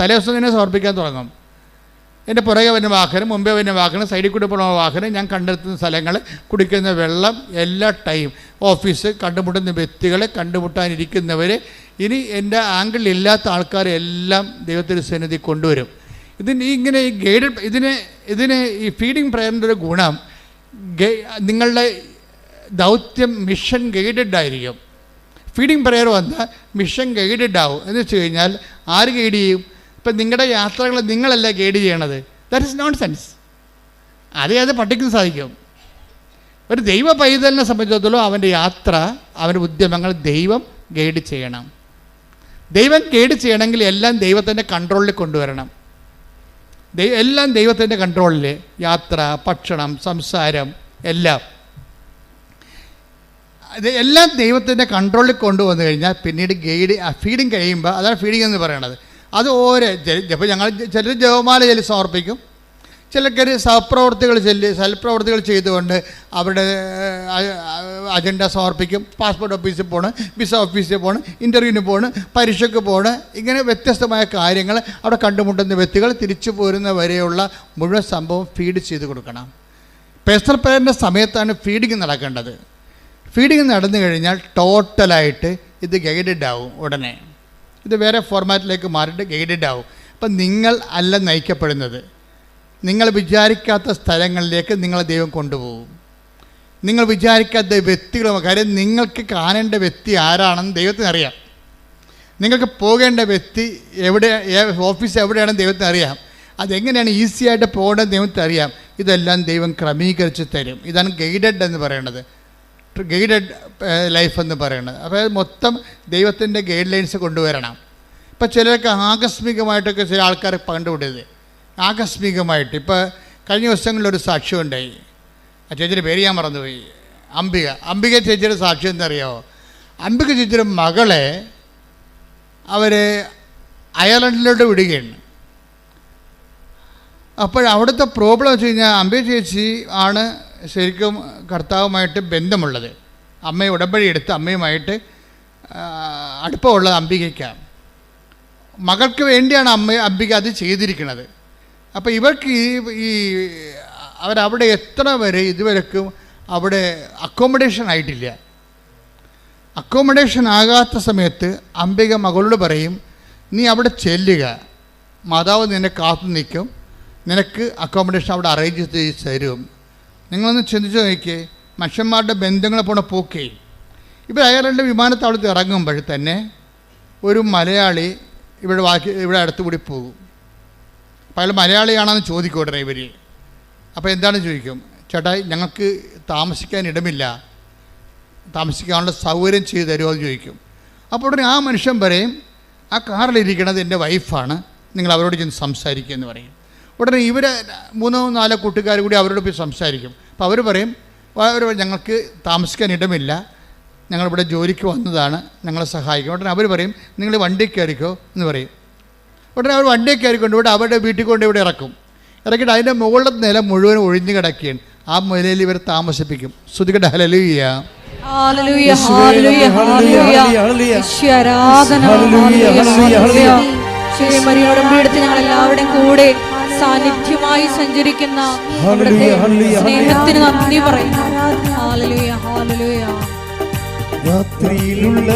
തലേദിവസം തന്നെ സമർപ്പിക്കാൻ തുടങ്ങും. എന്റെ പുറകെ വരുന്ന വാഹനം മുമ്പേ വരുന്ന വാഹനം സൈഡിൽ കൂടി പോകുന്ന വാഹനം ഞാൻ കണ്ടെത്തുന്ന സ്ഥലങ്ങൾ കുടിക്കുന്ന വെള്ളം എല്ലാ ടൈം ഓഫീസ് കണ്ടുമുട്ടുന്ന വ്യക്തികളെ കണ്ടുമുട്ടാനിരിക്കുന്നവർ ഇനി എന്റെ ആംഗിളില്ലാത്ത ആൾക്കാരെല്ലാം ദൈവത്തിന്റെ സന്നിധി കൊണ്ടുവരും. ഇതിന് ഇങ്ങനെ ഈ ഗൈഡഡ് ഇതിന് ഇതിന് ഈ ഫീഡിങ് പ്രയറിന്റെ ഒരു ഗുണം നിങ്ങളുടെ ദൗത്യം മിഷൻ ഗൈഡഡ് ആയിരിക്കും. ഫീഡിങ് പ്രയർ വന്നാൽ മിഷൻ ഗൈഡഡ് ആവും. എന്ന് വെച്ച് കഴിഞ്ഞാൽ ആര് ഗൈഡ് ചെയ്യും? ഇപ്പം നിങ്ങളുടെ യാത്രകൾ നിങ്ങളല്ല ഗൈഡ് ചെയ്യണത്. ദാറ്റ് ഇസ് നോൺ സെൻസ് അത് പഠിക്കാൻ സാധിക്കും? ഒരു ദൈവ പൈതലിനെ സംബന്ധിച്ചിടത്തോളം അവന്റെ യാത്ര അവന്റെ ഉദ്യമങ്ങൾ ദൈവം ഗൈഡ് ചെയ്യണം. ദൈവം ഗൈഡ് ചെയ്യണമെങ്കിൽ എല്ലാം ദൈവത്തിന്റെ കൺട്രോളിൽ കൊണ്ടുവരണം. എല്ലാം ദൈവത്തിന്റെ കൺട്രോളിൽ യാത്ര ഭക്ഷണം സംസാരം എല്ലാം. ഇത് എല്ലാം ദൈവത്തിന്റെ കൺട്രോളിൽ കൊണ്ടുവന്നു കഴിഞ്ഞാൽ പിന്നീട് ഗൈഡ് ഫീഡിങ് കഴിയുമ്പോൾ അതാണ് ഫീഡിങ് എന്ന് പറയണത്. അത് ഓരോ ഇപ്പോൾ ഞങ്ങൾ ചിലർ ജപമാല ചൊല്ലി സമർപ്പിക്കും. ചിലക്കർ സഹപ്രവർത്തികൾ ചെല്ലി സൽപ്രവർത്തികൾ ചെയ്തുകൊണ്ട് അവരുടെ അജണ്ട സമർപ്പിക്കും. പാസ്പോർട്ട് ഓഫീസിൽ പോകണം വിസ ഓഫീസിൽ പോകണം ഇന്റർവ്യൂവിന് പോകണം പരീക്ഷയ്ക്ക് പോകണം ഇങ്ങനെ വ്യത്യസ്തമായ കാര്യങ്ങൾ അവിടെ കണ്ടുമുട്ടുന്ന വ്യക്തികൾ തിരിച്ചു പോരുന്ന വരെയുള്ള മുഴുവൻ സംഭവം ഫീഡ് ചെയ്ത് കൊടുക്കണം. പേഴ്സണൽ പ്രയറിന്റെ സമയത്താണ് ഫീഡിങ് നടക്കേണ്ടത്. ഫീഡിങ് നടന്നു കഴിഞ്ഞാൽ ടോട്ടലായിട്ട് ഇത് ഗൈഡഡ് ആവും ഉടനെ. ഇത് വേറെ ഫോർമാറ്റിലേക്ക് മാറിയിട്ട് ഗൈഡഡ് ആവും. അപ്പം നിങ്ങൾ അല്ല നയിക്കപ്പെടുന്നത്. നിങ്ങൾ വിചാരിക്കാത്ത സ്ഥലങ്ങളിലേക്ക് നിങ്ങളെ ദൈവം കൊണ്ടുപോകും. നിങ്ങൾ വിചാരിക്കാത്ത വ്യക്തികളും കാര്യം നിങ്ങൾക്ക് കാണേണ്ട വ്യക്തി ആരാണെന്ന് ദൈവത്തിന് അറിയാം. നിങ്ങൾക്ക് പോകേണ്ട വ്യക്തി എവിടെ ഓഫീസ് എവിടെയാണെന്ന് ദൈവത്തിന് അറിയാം. അതെങ്ങനെയാണ് ഈസി ആയിട്ട് പോകേണ്ടത് ദൈവത്തിന് അറിയാം. ഇതെല്ലാം ദൈവം ക്രമീകരിച്ച് തരും. ഇതാണ് ഗൈഡഡ് എന്ന് പറയുന്നത് ഗൈഡഡ് ലൈഫ് എന്ന് പറയുന്നത് അപ്പോൾ മൊത്തം ദൈവത്തിന്റെ ഗൈഡ് ലൈൻസ് കൊണ്ടുവരണം. ഇപ്പം ചിലർക്ക് ആകസ്മികമായിട്ടൊക്കെ ചില ആൾക്കാർ കണ്ടുപിടിയത് ആകസ്മികമായിട്ട്. ഇപ്പോൾ കഴിഞ്ഞ ദിവസങ്ങളിലൊരു സാക്ഷ്യം ഉണ്ടായി ആ ചേച്ചിയുടെ പേര് ഞാൻ മറന്നുപോയി. അംബിക. അംബിക ചേച്ചിയുടെ സാക്ഷ്യം എന്തറിയാമോ അംബിക ചേച്ചിയുടെ മകളെ അവർ അയർലൻഡിലോട്ട് വിടുകയാണ്. അപ്പോൾ അവിടുത്തെ പ്രോബ്ലം വെച്ച് കഴിഞ്ഞാൽ അംബിക ചേച്ചി ആണ് ശരിക്കും കർത്താവുമായിട്ട് ബന്ധമുള്ളത്. അമ്മയെ ഉടമ്പടി എടുത്ത് അമ്മയുമായിട്ട് അടുപ്പമുള്ളത് അംബികയ്ക്കാണ്. മകൾക്ക് വേണ്ടിയാണ് അമ്മ അംബിക അത് ചെയ്തിരിക്കുന്നത്. അപ്പോൾ ഇവർക്ക് ഈ ഈ അവരവിടെ എത്ര വരെ ഇതുവരെക്കും അവിടെ അക്കോമഡേഷൻ ആയിട്ടില്ല. അക്കോമഡേഷൻ ആകാത്ത സമയത്ത് അംബിക മകളോട് പറയും നീ അവിടെ ചെല്ലുക. മാതാവ് നിന്നെ കാത്തു നിൽക്കും. നിനക്ക് അക്കോമഡേഷൻ അവിടെ അറേഞ്ച് ചെയ്ത് തരും. നിങ്ങളൊന്ന് ചിന്തിച്ച് നോക്കിയേ. മനുഷ്യന്മാരുടെ ബന്ധങ്ങളെ പോണ പോക്കേ. ഇവർ അയാളുടെ വിമാനത്താവളത്തിൽ ഇറങ്ങുമ്പോൾ തന്നെ ഒരു മലയാളി ഇവിടെ വാക്കി ഇവിടെ അടുത്തുകൂടി പോകും. അയാൾ മലയാളിയാണെന്ന് ചോദിക്കും ഡ്രൈവർ അപ്പോൾ എന്താണ് ചോദിക്കും? ചേട്ടാ ഞങ്ങൾക്ക് താമസിക്കാൻ ഇടമില്ല. താമസിക്കാനുള്ള സൗകര്യം ചെയ്ത് തരുമോ എന്ന് ചോദിക്കും. അപ്പോൾ ഉടനെ ആ മനുഷ്യൻ പറയും ആ കാറിലിരിക്കണത് എന്റെ വൈഫാണ്. നിങ്ങൾ അവരോട് ചെന്ന് സംസാരിക്കുക എന്ന് പറയും. ഉടനെ ഇവർ മൂന്നോ നാലോ കൂട്ടുകാർ കൂടി അവരോട് പോയി സംസാരിക്കും. അപ്പോൾ അവർ പറയും അവർ ഞങ്ങൾക്ക് താമസിക്കാൻ ഇടമില്ല. ഞങ്ങളിവിടെ ജോലിക്ക് വന്നതാണ്. ഞങ്ങളെ സഹായിക്കും ഉടനെ അവർ പറയും നിങ്ങൾ വണ്ടി കയറിക്കോ എന്ന് പറയും. ഉടനെ അവർ വണ്ടിയെ കയറി ഇവിടെ അവരുടെ വീട്ടിൽ കൊണ്ട് ഇവിടെ ഇറക്കും. ഇറക്കിയിട്ട് അതിന്റെ മുകളിലത്തെ നില മുഴുവൻ ഒഴിഞ്ഞു കിടക്കുകയാണ്. ആ മുലയിൽ ഇവർ താമസിപ്പിക്കും. ശ്രുതികട ഹലലുയ്യ hallelujah hallelujah hallelujah, hallelujah hallelujah. യേശുവേ, ഹല്ലേലൂയ, ഹല്ലേലൂയ, ഹല്ലേലൂയ. ശ്രീമരിയോടും പീഠത്ത് ഞങ്ങൾ എല്ലാവരുടെയും കൂടെ സാന്നിധ്യമായി സഞ്ചരിക്കുന്ന സ്നേഹത്തിന് നന്ദി പറയുന്നു ഹാലലുയ ഹാലലുയ രാത്രിയിലുള്ള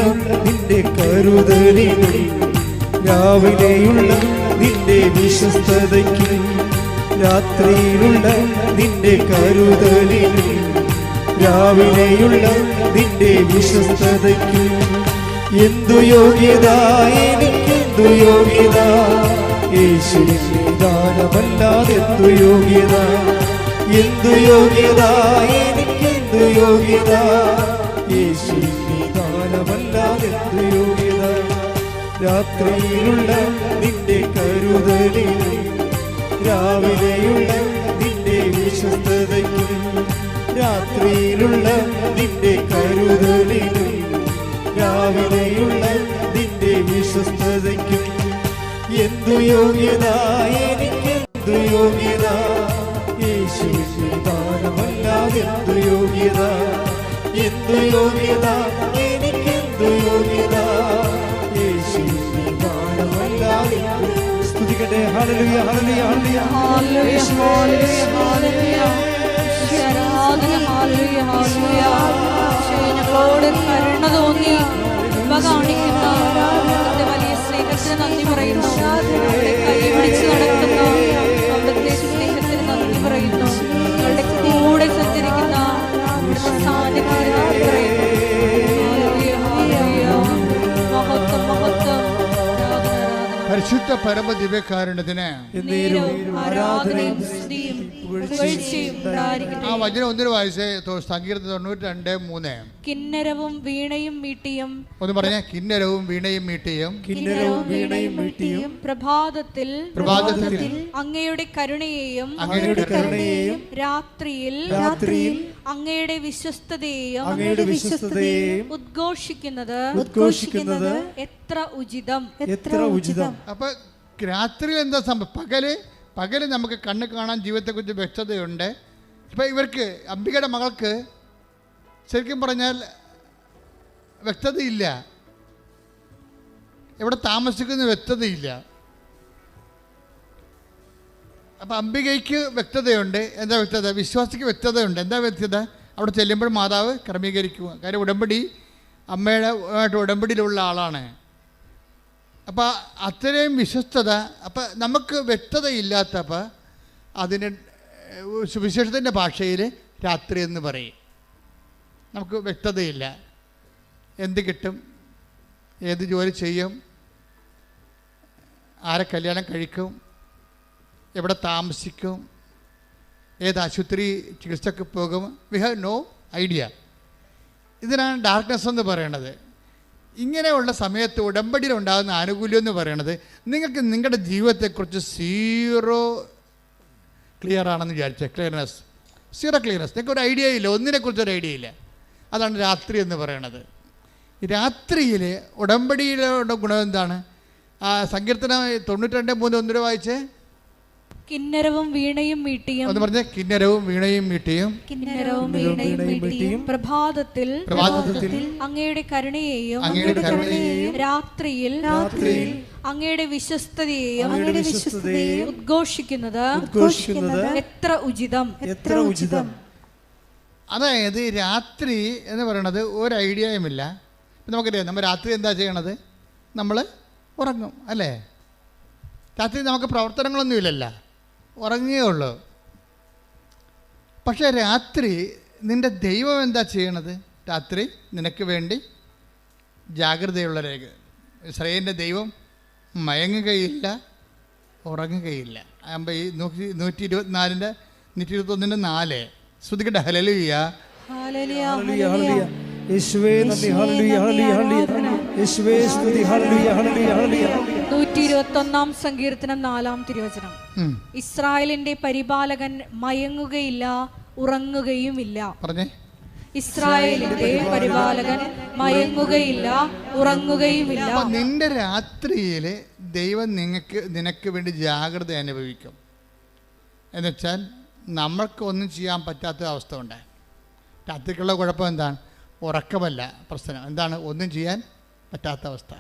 നിന്റെ കരുതലിനും രാവിലെയുള്ള നിന്റെ വിശ്വസ്തതയ്ക്ക് രാത്രിയിലുള്ള നിന്റെ കരുതലിന് രാവിലെയുള്ള നിന്റെ വിശ്വസ്തതയ്ക്ക്. എന്തു യോഗ്യത എനിക്കെന്തു യോഗ്യത? യേശുവിന്റെ ദാനമല്ലാതെ എന്തു യോഗ്യത? എന്തു യോഗ്യത എനിക്കെന്തു യോഗ്യത? യേശുവിന്റെ ദാനമല്ലാതെ എന്തു യോഗ്യത? രാത്രിയിലുള്ള നിന്റെ കരുതലിനും. രാവിലെയുള്ള നിന്റെ വിശ്വസ്തതയ്ക്ക്. രാത്രിയിലുള്ള നിന്റെ കരുതലിനും. രാവിലെയുള്ള നിന്റെ വിശ്വസ്തതയ്ക്കും. എന്തു യോഗ്യത എനിക്ക് എന്തു യോഗ്യത? യേശുവിന്റെ ദാനമല്ലാതെ എന്തു യോഗ്യത? എന്തു യോഗ്യത എനിക്കെന്തു യോഗ്യത? ഹല്ലേലൂയ ഹല്ലേലൂയ ഹല്ലേലൂയ ഹല്ലേലൂയ ഹല്ലേലൂയ ഹല്ലേലൂയ ആരാധന ഹല്ലേലൂയ ഹല്ലേലൂയ യേശുവേ, ഞങ്ങളോട് കരുണ തോന്നി. കൃപ കാണിക്കുന്ന അവിടുത്തെ വലിയ സ്നേഹത്തിന് നന്ദി പറയുന്നു. അവിടെ കൈപിടിച്ച് നടക്കുന്ന. അവിടുത്തെ സ്നേഹത്തിന് നന്ദി പറയുന്നു. ഞങ്ങളുടെ കൂടെ സഞ്ചരിക്കുന്ന പരിശുദ്ധ പരമ ദിവ്യകാരണത്തിന് ആരാധനയും ആ. വചനം ഒന്നിനു വായിച്ചേ. സങ്കീർത്തനം തൊണ്ണൂറ്റി രണ്ട് മൂന്ന്. കിന്നരവും വീണയും മീട്ടിയും ഒന്ന് പറഞ്ഞേ. കിന്നരവും വീണയും മീട്ടിയും കിന്നരവും വീണയും വീട്ടിയും പ്രഭാതത്തിൽ പ്രഭാതത്തിൽ അങ്ങയുടെ കരുണയെയും അങ്ങയുടെ കരുണയെയും രാത്രിയിൽ രാത്രിയിൽ അങ്ങയുടെ വിശ്വസ്തതയെയും അങ്ങയുടെ വിശ്വസ്തതയെയും ഉദ്ഘോഷിക്കുന്നത് ഉദ്ഘോഷിക്കുന്നത് എത്ര ഉചിതം? എത്ര ഉചിതം? അപ്പൊ രാത്രിയിൽ എന്താ സംഭവം? പകൽ? പകൽ നമുക്ക് കണ്ണ് കാണാൻ ജീവിതത്തെക്കുറിച്ച് വ്യക്തതയുണ്ട്. ഇപ്പം ഇവർക്ക് അംബികയുടെ മകൾക്ക് ശരിക്കും പറഞ്ഞാൽ വ്യക്തതയില്ല. എവിടെ താമസിക്കുന്ന വ്യക്തതയില്ല. അപ്പം അംബികയ്ക്ക് വ്യക്തതയുണ്ട്. എന്താ വ്യക്തത? വിശ്വാസിക്ക് വ്യക്തതയുണ്ട്. എന്താ വ്യക്തത? അവിടെ ചെല്ലുമ്പോൾ മാതാവ് ക്രമീകരിക്കുക. കാര്യം ഉടമ്പടി അമ്മയുടെ ഉടമ്പടിയിലുള്ള ആളാണ്. അപ്പോൾ അത്രയും വിശ്വസ്തത അപ്പം നമുക്ക് വ്യക്തതയില്ലാത്തപ്പോൾ അതിന് സുവിശേഷത്തിന്റെ ഭാഷയിൽ രാത്രി എന്ന് പറയും. നമുക്ക് വ്യക്തതയില്ല. എന്ത് കിട്ടും? ഏത് ജോലി ചെയ്യും? ആരെ കല്യാണം കഴിക്കും? എവിടെ താമസിക്കും? ഏത് ആശുപത്രി ചികിത്സക്ക് പോകും? We have no idea. ഇതിനാണ് ഡാർക്ക്നെസ് എന്ന് പറയണത്. ഇങ്ങനെയുള്ള സമയത്ത് ഉടമ്പടിയിൽ ഉണ്ടാകുന്ന ആനുകൂല്യം എന്ന് പറയണത് നിങ്ങൾക്ക് നിങ്ങളുടെ ജീവിതത്തെക്കുറിച്ച് സീറോ ക്ലിയർ ആണെന്ന് വിചാരിച്ച. ക്ലിയർനെസ്. Zero clearness. നിങ്ങൾക്ക് ഒരു ഐഡിയ ഇല്ല. ഒന്നിനെക്കുറിച്ച് ഒരു ഐഡിയ ഇല്ല. അതാണ് രാത്രി എന്ന് പറയണത്. രാത്രിയിൽ ഉടമ്പടിയിലുള്ള ഗുണം എന്താണ്? ആ സങ്കീർത്തനം തൊണ്ണൂറ്റി രണ്ട് മൂന്ന് ഒന്നിന് വായിച്ചേ? കിന്നരവും വീണയും മീട്ടിയും എന്ന് പറഞ്ഞ കിന്നരവും വീണയും മീട്ടിയും കിന്നരവും വീണയും മീട്ടിയും പ്രഭാതത്തിൽ പ്രഭാതത്തിൽ അങ്ങയുടെ കരുണയെയും അങ്ങയുടെ കരുണയെയും രാത്രിയിൽ രാത്രിയിൽ അങ്ങയുടെ വിശ്വസ്തതയെയും അങ്ങയുടെ വിശ്വസ്തതയെയും ഉദ്ഘോഷിക്കുന്നത് ഉദ്ഘോഷിക്കുന്നത് എത്ര ഉചിതം? എത്ര ഉചിതം? അതായത് രാത്രി എന്ന് പറയുന്നത് ഒരു ഐഡിയയുമില്ല ഇല്ല. നമുക്കറിയാം നമ്മൾ രാത്രി എന്താ ചെയ്യണത്? നമ്മൾ ഉറങ്ങും അല്ലേ? രാത്രി നമുക്ക് പ്രവർത്തനങ്ങളൊന്നുമില്ലല്ലോ. ഉറങ്ങുകയേ ഉള്ളൂ. പക്ഷേ രാത്രി നിന്റെ ദൈവം എന്താ ചെയ്യണത്? രാത്രി നിനക്ക് വേണ്ടി ജാഗ്രതയുള്ള രേഖ. ഇസ്രയേലിന്റെ ദൈവം മയങ്ങുകയില്ല ഉറങ്ങുകയില്ല. ആകുമ്പോൾ ഈ നൂറ്റി നൂറ്റി ഇരുപത്തിനാലിന്റെ നൂറ്റി ഇരുപത്തൊന്നിന്റെ നാല്. ശ്രുതിക്കട്ടെ ഹലലുയ്യ ഹല്ലേലൂയ, ഹല്ലേലൂയ, ഹല്ലേലൂയ. യേശുവേ നന്ദി ഹല്ലേലൂയ ഹല്ലേലൂയ. ഹല്ലേലൂയ യേശുവേ സ്തുതി ഹല്ലേലൂയ ഹല്ലേലൂയ. ഹല്ലേലൂയ നൂറ്റി ഇരുപത്തൊന്നാം സങ്കീർത്തനം നാലാം തിരുവചനം. ഇസ്രായേലിന്റെ പരിപാലകൻ മയങ്ങുകയില്ല ഉറങ്ങുകയുമില്ല. പറഞ്ഞേ. ഇസ്രായേലിന്റെ പരിപാലകൻ മയങ്ങുകയില്ല ഉറങ്ങുകയുമില്ല. നിന്റെ രാത്രിയിൽ ദൈവം നിങ്ങൾക്ക് നിനക്ക് വേണ്ടി ജാഗ്രത അനുഭവിക്കും. എന്നുവെച്ചാൽ നമ്മൾക്ക് ഒന്നും ചെയ്യാൻ പറ്റാത്ത അവസ്ഥ ഉണ്ട്. രാത്രിക്കുള്ള കുഴപ്പം എന്താണ്? ഉറക്കമല്ല പ്രശ്നം. എന്താണ്? ഒന്നും ചെയ്യാൻ പറ്റാത്ത അവസ്ഥ.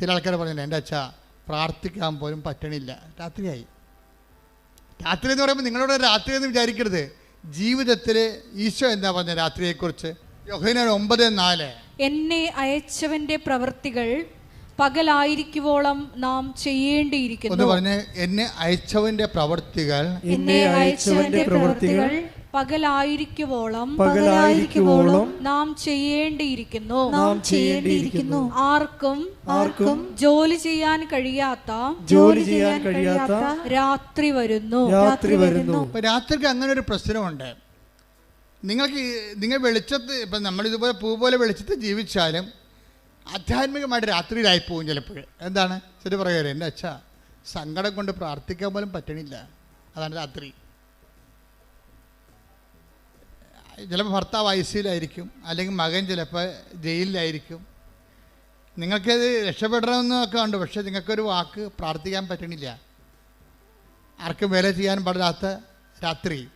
ചില ആൾക്കാർ പറഞ്ഞില്ല എന്റെ അച്ഛ പ്രാർത്ഥിക്കാൻ പോലും പറ്റണില്ല. രാത്രിയായി. രാത്രി എന്ന് പറയുമ്പോൾ നിങ്ങളോട് രാത്രി എന്ന് വിചാരിക്കരുത്. ജീവിതത്തിൽ ഈശോ എന്താ പറഞ്ഞ രാത്രിയെക്കുറിച്ച്? യോഹനാൻ ഒമ്പത് നാല്. എന്നെ അയച്ചവന്റെ പ്രവൃത്തികൾ പകലായിരിക്കുവോളം നാം ചെയ്യേണ്ടിയിരിക്കുന്നു. എന്ന് പറഞ്ഞ് എന്നെ അയച്ചവന്റെ പ്രവർത്തികൾ എന്നെ അയച്ചവന്റെ പ്രവൃത്തികൾ പകലായിരിക്കുവോളം പകലായിരിക്കുവോളം നാം ചെയ്യേണ്ടിയിരിക്കുന്നു. നാം ചെയ്യേണ്ടിയിരിക്കുന്നു. ആർക്കും ആർക്കും ജോലി ചെയ്യാൻ കഴിയാത്ത ജോലി ചെയ്യാൻ കഴിയാത്ത രാത്രി വരുന്നു. രാത്രി വരുന്നു. രാത്രിക്ക് അങ്ങനെ ഒരു പ്രശ്നമുണ്ട്. നിങ്ങൾക്ക് നിങ്ങൾ വെളിച്ചത്ത് ഇപ്പം നമ്മളിതുപോലെ പൂ പോലെ വെളിച്ചത്ത് ജീവിച്ചാലും ആധ്യാത്മികമായിട്ട് രാത്രിയിലായി പോകും ചിലപ്പോൾ. എന്താണ്? ശരി പറയുക എന്റെ അച്ഛ സങ്കടം കൊണ്ട് പ്രാർത്ഥിക്കാൻ പോലും പറ്റണില്ല. അതാണ് രാത്രി. ചിലപ്പോൾ ഭർത്താവ് ഐ സിയിലായിരിക്കും അല്ലെങ്കിൽ മകൻ ചിലപ്പോൾ ജയിലിലായിരിക്കും. നിങ്ങൾക്കത് രക്ഷപ്പെടണമെന്നൊക്കെ ഉണ്ട് പക്ഷേ നിങ്ങൾക്കൊരു വാക്ക് പ്രാർത്ഥിക്കാൻ പറ്റണില്ല. ആർക്കും വേല ചെയ്യാൻ പാടില്ലാത്ത രാത്രി.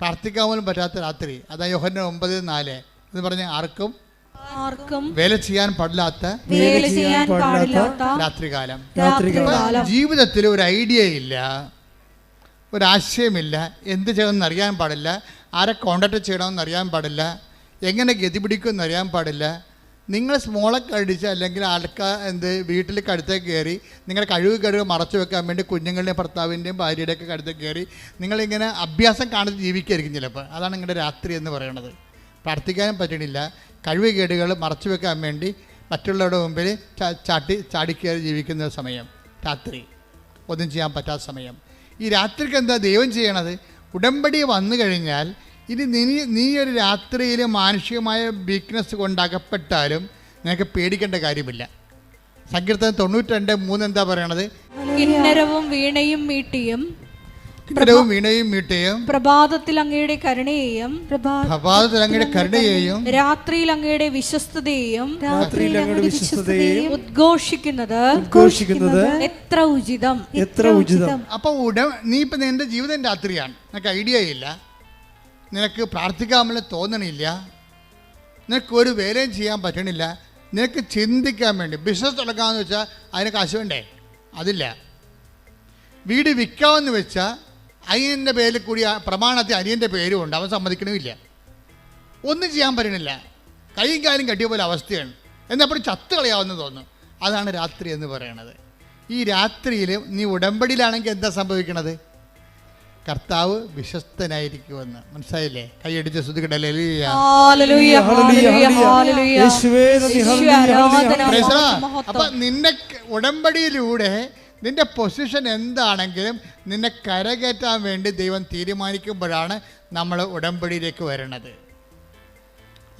പ്രാർത്ഥിക്കാൻ പോലും പറ്റാത്ത രാത്രി. അതാ യോഹന്ന ഒമ്പത് നാല്. എന്ന് പറഞ്ഞ ആർക്കും ആർക്കും വേല ചെയ്യാൻ പാടില്ലാത്ത രാത്രികാലം. ജീവിതത്തിൽ ഒരു ഐഡിയ ഇല്ല ഒരാശയമില്ല എന്ത് ചെയ്യണമെന്ന് അറിയാൻ പാടില്ല. ആരെ കോണ്ടാക്ട് ചെയ്യണമെന്ന് അറിയാൻ പാടില്ല. എങ്ങനെ ഗതി പിടിക്കുമെന്ന് അറിയാൻ പാടില്ല. നിങ്ങൾ സ്മോളൊക്കെ അടിച്ച് അല്ലെങ്കിൽ ആൾക്കാർ എന്ത് വീട്ടിൽ കഴുത്തേക്ക് കയറി നിങ്ങളുടെ കഴിവ് കഴിവ് മറച്ചു വെക്കാൻ വേണ്ടി കുഞ്ഞുങ്ങളുടെയും ഭർത്താവിന്റെയും ഭാര്യയുടെയൊക്കെ കഴുത്തേക്ക് കയറി നിങ്ങളിങ്ങനെ അഭ്യാസം കാണിച്ച് ജീവിക്കായിരിക്കും ചിലപ്പോൾ. അതാണ് നിങ്ങളുടെ രാത്രി എന്ന് പറയുന്നത് പ്രാർത്ഥിക്കാനും പറ്റണില്ല. കഴിവ് കേടുകൾ മറച്ചു വെക്കാൻ വേണ്ടി മറ്റുള്ളവരുടെ മുമ്പിൽ ചാട്ടി ചാടിക്കയറി ജീവിക്കുന്ന സമയം. രാത്രി. ഒന്നും ചെയ്യാൻ പറ്റാത്ത സമയം. ഈ രാത്രിക്ക് എന്താ ദൈവം ചെയ്യണത്? ഉടമ്പടി വന്നു കഴിഞ്ഞാൽ ഇനി നീ നീ ഒരു രാത്രിയിൽ മാനുഷികമായ വീക്ക്നെസ് കൊണ്ട് അകപ്പെട്ടാലും നിനക്ക് പേടിക്കേണ്ട കാര്യമില്ല. സങ്കീർത്തനം തൊണ്ണൂറ്റി രണ്ട് മൂന്ന് എന്താ പറയണത്? കിന്നരവും വീണയും മീട്ടിയും കിന്നരവും വീണയും മീട്ടയും പ്രഭാതത്തിൽ അങ്ങയുടെ കരുണയെയും പ്രഭാതത്തിൽ അങ്ങയുടെ കരുണയെയും രാത്രിയിൽ അങ്ങയുടെ വിശ്വസ്തതയെയും രാത്രിയിൽ അങ്ങയുടെ വിശ്വസ്തതയെയും ഉദ്ഘോഷിക്കുന്നത് ഉദ്ഘോഷിക്കുന്നത് എത്ര ഉചിതം? എത്ര ഉചിതം? അപ്പോൾ ഉട നീ ഇപ്പൊ നിന്റെ ജീവിതം രാത്രിയാണ്. നിനക്ക് ഐഡിയ ഇല്ല. നിനക്ക് പ്രാർത്ഥിക്കാമെന്ന് തോന്നണില്ല. നിനക്ക് ഒരു വേലയും ചെയ്യാൻ പറ്റണില്ല. നിനക്ക് ചിന്തിക്കാൻ വേണ്ടി. ബിസിനസ് തുടങ്ങാമെന്ന് വെച്ചാൽ അതിന് കാശ് വേണ്ടേ? അതില്ല. വീട് വിൽക്കാമെന്ന് വെച്ചാൽ അയ്യന്റെ പേരിൽ കൂടി ആ പ്രമാണത്തിൽ അനിയന്റെ പേരും ഉണ്ട് അവൻ സമ്മതിക്കണമില്ല. ഒന്നും ചെയ്യാൻ പറ്റണില്ല. കൈയും കാലും കെട്ടിയ പോലെ അവസ്ഥയാണ്. എന്നപ്പോൾ ചത്ത് കളയാവുന്ന തോന്നുന്നു. അതാണ് രാത്രി എന്ന് പറയണത്. ഈ രാത്രിയിൽ നീ ഉടമ്പടിയിലാണെങ്കിൽ എന്താ സംഭവിക്കണത്? കർത്താവ് വിശ്വസ്തനായിരിക്കുമെന്ന്. മനസ്സിലായില്ലേ? കൈയടിച്ച് ശ്രദ്ധിക്കണ്ടല്ലേ. അപ്പൊ നിന്നെ ഉടമ്പടിയിലൂടെ നിന്റെ പൊസിഷൻ എന്താണെങ്കിലും നിന്നെ കരകയറ്റാൻ വേണ്ടി ദൈവം തീരുമാനിക്കുമ്പോഴാണ് നമ്മൾ ഉടമ്പടിയിലേക്ക് വരണത്.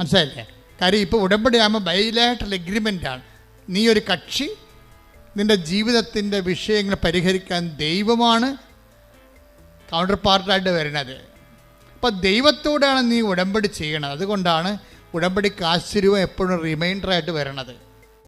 മനസ്സിലായില്ലേ? കാര്യം ഇപ്പോൾ ഉടമ്പടിയാകുമ്പോൾ ബൈലാറ്ററൽ എഗ്രിമെന്റാണ് നീ ഒരു കക്ഷി നിന്റെ ജീവിതത്തിന്റെ വിഷയങ്ങൾ പരിഹരിക്കാൻ ദൈവമാണ് കൗണ്ടർ പാർട്ടായിട്ട് വരുന്നത്. അപ്പോൾ ദൈവത്തോടാണ് നീ ഉടമ്പടി ചെയ്യണത്. അതുകൊണ്ടാണ് ഉടമ്പടിക്ക് ആശ്ചര്യവും എപ്പോഴും റിമൈൻഡറായിട്ട് വരണത്.